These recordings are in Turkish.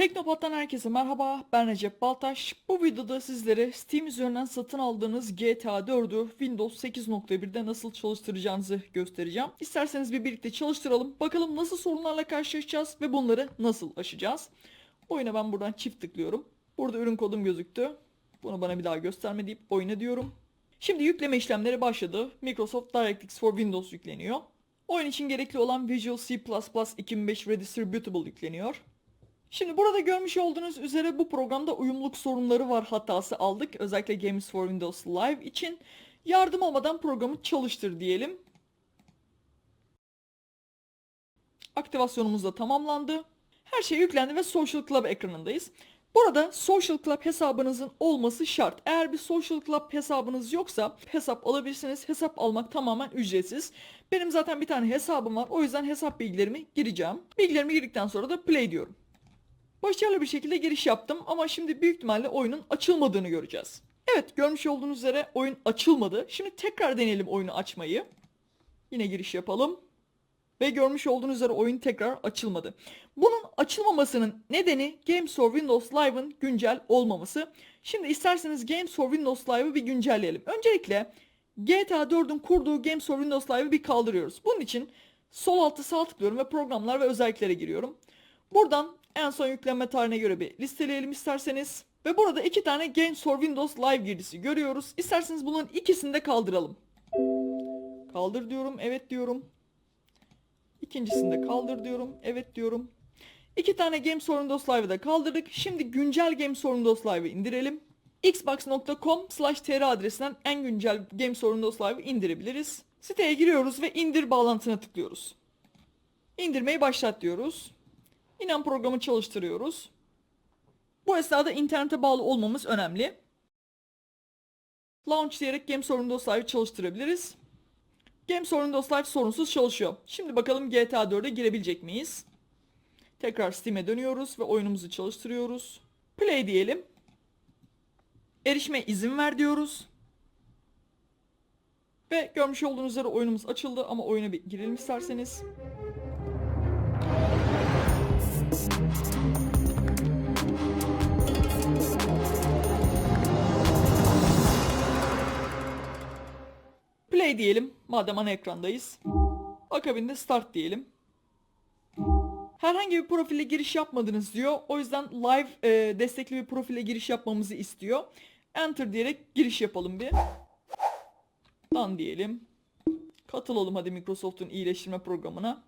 Teknopat'tan herkese merhaba, ben Recep Baltaş. Bu videoda sizlere Steam üzerinden satın aldığınız GTA 4'ü Windows 8.1'de nasıl çalıştıracağınızı göstereceğim. İsterseniz bir birlikte çalıştıralım. Bakalım nasıl sorunlarla karşılaşacağız ve bunları nasıl aşacağız. Oyuna ben buradan çift tıklıyorum. Burada ürün kodum gözüktü. Bunu bana bir daha gösterme deyip oyna diyorum. Şimdi yükleme işlemleri başladı. Microsoft DirectX for Windows yükleniyor. Oyun için gerekli olan Visual C++ 2005 Redistributable yükleniyor. Şimdi burada görmüş olduğunuz üzere bu programda uyumluluk sorunları var hatası aldık. Özellikle Games for Windows Live için. Yardım olmadan programı çalıştır diyelim. Aktivasyonumuz da tamamlandı. Her şey yüklendi ve Social Club ekranındayız. Burada Social Club hesabınızın olması şart. Eğer bir Social Club hesabınız yoksa hesap alabilirsiniz. Hesap almak tamamen ücretsiz. Benim zaten bir tane hesabım var. O yüzden hesap bilgilerimi gireceğim. Bilgilerimi girdikten sonra da play diyorum. Başarılı bir şekilde giriş yaptım ama şimdi büyük ihtimalle oyunun açılmadığını göreceğiz. Evet görmüş olduğunuz üzere oyun açılmadı. Şimdi tekrar deneyelim oyunu açmayı. Yine giriş yapalım. Ve görmüş olduğunuz üzere oyun tekrar açılmadı. Bunun açılmamasının nedeni Games for Windows Live'ın güncel olmaması. Şimdi isterseniz Games for Windows Live'ı bir güncelleyelim. Öncelikle GTA 4'ün kurduğu Games for Windows Live'ı bir kaldırıyoruz. Bunun için sol altta sağ tıklıyorum ve programlar ve özelliklere giriyorum. Buradan en son yüklenme tarihine göre bir listeleyelim isterseniz. Ve burada iki tane Games for Windows Live girdisi görüyoruz. İsterseniz bunların ikisini de kaldıralım. Kaldır diyorum, evet diyorum. İkincisini de kaldır diyorum, evet diyorum. İki tane Games for Windows Live'ı da kaldırdık. Şimdi güncel Games for Windows Live'ı indirelim. xbox.com tr adresinden en güncel Games for Windows Live'ı indirebiliriz. Siteye giriyoruz ve indir bağlantına tıklıyoruz. İndirmeyi başlat diyoruz. İnan programı çalıştırıyoruz. Bu esnada internete bağlı olmamız önemli. Launch diyerek Games Windows Live'ı çalıştırabiliriz. Games Windows Live sorunsuz çalışıyor. Şimdi bakalım GTA 4'e girebilecek miyiz? Tekrar Steam'e dönüyoruz ve oyunumuzu çalıştırıyoruz. Play diyelim. Erişime izin ver diyoruz. Ve görmüş olduğunuz üzere oyunumuz açıldı ama oyuna bir girelim isterseniz. Play diyelim madem ana ekrandayız. Akabinde start diyelim. Herhangi bir profile giriş yapmadınız diyor. O yüzden live e, destekli bir profile giriş yapmamızı istiyor. Enter diyerek giriş yapalım bir. Dan diyelim. Katılalım hadi Microsoft'un iyileştirme programına.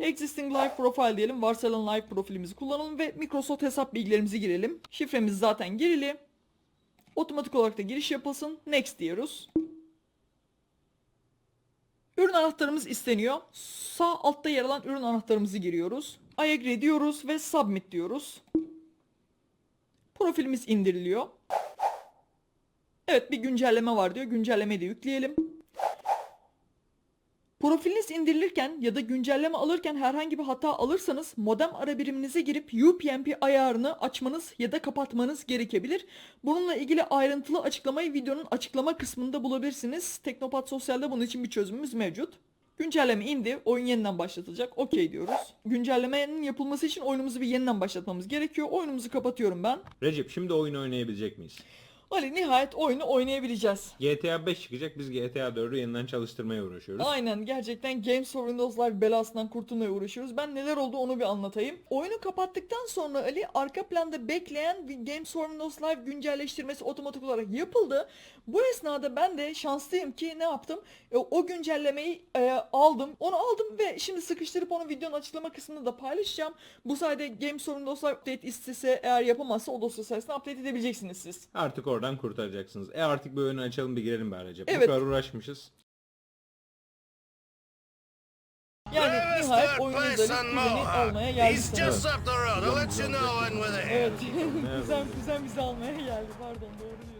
Existing Live Profile diyelim. Varsayılan live profilimizi kullanalım ve Microsoft hesap bilgilerimizi girelim. Şifremiz zaten girili. Otomatik olarak da giriş yapılsın. Next diyoruz. Ürün anahtarımız isteniyor. Sağ altta yer alan ürün anahtarımızı giriyoruz. I agree diyoruz ve submit diyoruz. Profilimiz indiriliyor. Evet bir güncelleme var diyor. Güncellemeyi de yükleyelim. Profiliniz indirilirken ya da güncelleme alırken herhangi bir hata alırsanız modem ara biriminize girip UPnP ayarını açmanız ya da kapatmanız gerekebilir. Bununla ilgili ayrıntılı açıklamayı videonun açıklama kısmında bulabilirsiniz. Teknopat Sosyal'de bunun için bir çözümümüz mevcut. Güncelleme indi. Oyun yeniden başlatılacak. Okey diyoruz. Güncellemenin yapılması için oyunumuzu bir yeniden başlatmamız gerekiyor. Oyunumuzu kapatıyorum ben. Recep şimdi oyunu oynayabilecek miyiz? Ali nihayet oyunu oynayabileceğiz. GTA 5 çıkacak biz GTA 4'ü yeniden çalıştırmaya uğraşıyoruz. Aynen gerçekten Games for Windows Live belasından kurtulmaya uğraşıyoruz. Ben neler oldu onu bir anlatayım. Oyunu kapattıktan sonra Ali arka planda bekleyen bir Games for Windows Live güncelleştirmesi otomatik olarak yapıldı. Bu esnada ben de şanslıyım ki ne yaptım? E, o güncellemeyi e, aldım. Onu aldım ve şimdi sıkıştırıp onu videonun açıklama kısmında da paylaşacağım. Bu sayede Games for Windows Live update istese eğer yapamazsa o dosya sayesinde update edebileceksiniz siz. Artık oradan kurtaracaksınız. E artık bir oyunu açalım bir girelim be Recep. Evet. Bu kadar uğraşmışız. Yani nihayet oyunun üzerine almaya geldi sanırım. Evet. kuzen, kuzen bizi almaya geldi. Pardon doğru diyorsun.